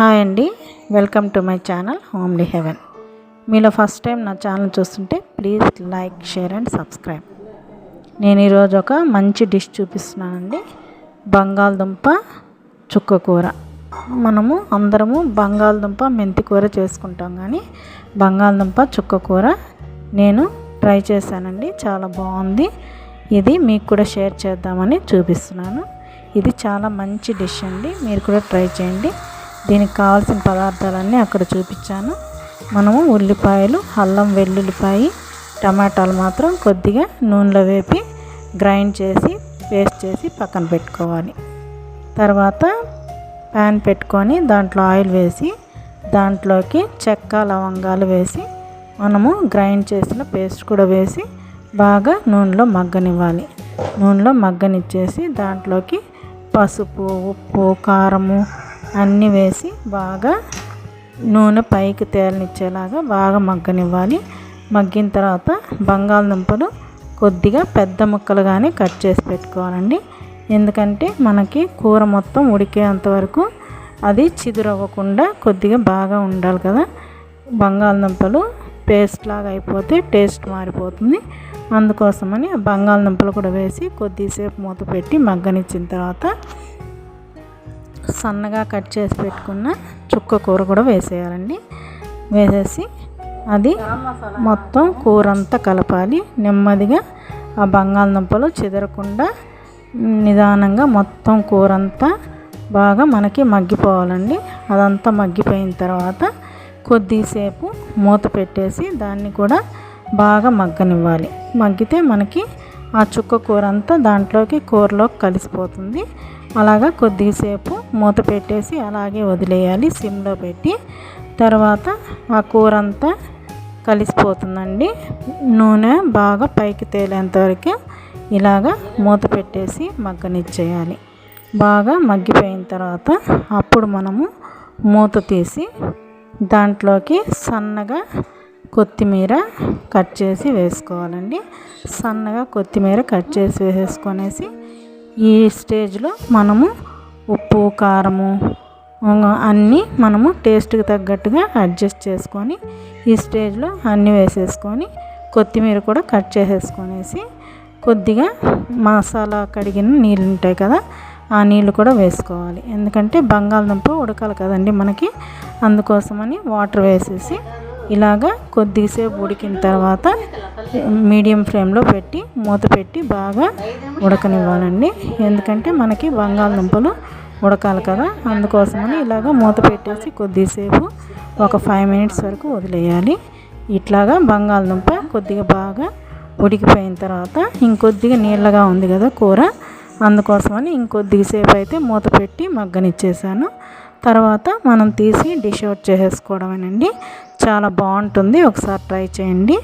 Hi అండి. Welcome to my channel homely heaven. మీలో first time నా ఛానల్ చూస్తుంటే please like share and subscribe. నేను ఈరోజు ఒక మంచి డిష్ చూపిస్తున్నానండి. బంగాళదుంప చుక్క కూర. మనము అందరము బంగాళదుంప మెంతి కూర చేసుకుంటాం కానీ బంగాళదుంప చుక్క కూర నేను ట్రై చేశానండి. చాలా బాగుంది. ఇది మీకు కూడా షేర్ చేద్దామని చూపిస్తున్నాను. ఇది చాలా మంచి డిష్ అండి. మీరు కూడా ట్రై చేయండి. దీనికి కావాల్సిన పదార్థాలన్నీ అక్కడ చూపించాను. మనము ఉల్లిపాయలు అల్లం వెల్లుల్లిపాయ టమాటాలు మాత్రం కొద్దిగా నూనెలో వేపి గ్రైండ్ చేసి పేస్ట్ చేసి పక్కన పెట్టుకోవాలి. తర్వాత ప్యాన్ పెట్టుకొని దాంట్లో ఆయిల్ వేసి దాంట్లోకి చెక్క లవంగాలు వేసి మనము గ్రైండ్ చేసిన పేస్ట్ కూడా వేసి బాగా నూనెలో మగ్గనివ్వాలి. నూనెలో మగ్గనిచ్చేసి దాంట్లోకి పసుపు ఉప్పు కారము అన్నీ వేసి బాగా నూనె పైకి తేలనిచ్చేలాగా బాగా మగ్గనివ్వాలి. మగ్గిన తర్వాత బంగాళదుంపలు కొద్దిగా పెద్ద ముక్కలుగానే కట్ చేసి పెట్టుకోవాలండి. ఎందుకంటే మనకి కూర మొత్తం ఉడికేంత వరకు అది చిదురవ్వకుండా కొద్దిగా బాగా ఉండాలి కదా. బంగాళదుంపలు పేస్ట్ లాగా అయిపోతే టేస్ట్ మారిపోతుంది. అందుకోసమని బంగాళదుంపలు కూడా వేసి కొద్దిసేపు మూత పెట్టి మగ్గనిచ్చిన తర్వాత సన్నగా కట్ చేసి పెట్టుకున్న చుక్క కూర కూడా వేసేయాలండి. వేసేసి అది మొత్తం కూర అంతా కలపాలి. నెమ్మదిగా ఆ బంగాళదుంపలు చెదరకుండా నిదానంగా మొత్తం కూర అంతా బాగా మనకి మగ్గిపోవాలండి. అదంతా మగ్గిపోయిన తర్వాత కొద్దిసేపు మూత పెట్టేసి దాన్ని కూడా బాగా మగ్గనివ్వాలి. మగ్గితే మనకి ఆ చుక్క కూర అంతా దాంట్లోకి కూరలోకి కలిసిపోతుంది. అలాగా కొద్దిసేపు మూత పెట్టేసి అలాగే వదిలేయాలి సిమ్లో పెట్టి. తర్వాత ఆ కూర అంతా కలిసిపోతుందండి. నూనె బాగా పైకి తేలేంత వరకు ఇలాగా మూత పెట్టేసి మగ్గనిచ్చేయాలి. బాగా మగ్గిపోయిన తర్వాత అప్పుడు మనము మూత తీసి దాంట్లోకి సన్నగా కొత్తిమీర కట్ చేసి వేసుకోవాలండి. సన్నగా కొత్తిమీర కట్ చేసి వేసేసుకొనేసి ఈ స్టేజ్లో మనము ఉప్పు కారము అన్నీ మనము టేస్ట్కి తగ్గట్టుగా అడ్జస్ట్ చేసుకొని ఈ స్టేజ్లో అన్నీ వేసేసుకొని కొత్తిమీర కూడా కట్ చేసేసుకొనేసి కొద్దిగా మసాలా కడిగిన నీళ్ళు ఉంటాయి కదా ఆ నీళ్ళు కూడా వేసుకోవాలి. ఎందుకంటే బంగాళదుంప ఉడకాలి కదండి మనకి. అందుకోసమని వాటర్ వేసేసి ఇలాగా కొద్దిసేపు ఉడికిన తర్వాత మీడియం ఫ్లేమ్లో పెట్టి మూత పెట్టి బాగా ఉడకనివ్వాలండి. ఎందుకంటే మనకి బంగాళదుంపలు ఉడకాలి కదా. అందుకోసమని ఇలాగ మూత పెట్టేసి కొద్దిసేపు ఒక ఫైవ్ మినిట్స్ వరకు వదిలేయాలి. ఇట్లాగా బంగాళదుంప కొద్దిగా బాగా ఉడికిపోయిన తర్వాత ఇంకొద్దిగా నీళ్ళగా ఉంది కదా కూర. అందుకోసమని ఇంకొద్దిసేపు అయితే మూత పెట్టి మగ్గనిచ్చేసాను. తర్వాత మనం తీసి డిష్ అవుట్ చేసేసుకోవడమేనండి. చాలా బాగుంటుంది. ఒకసారి ట్రై చేయండి.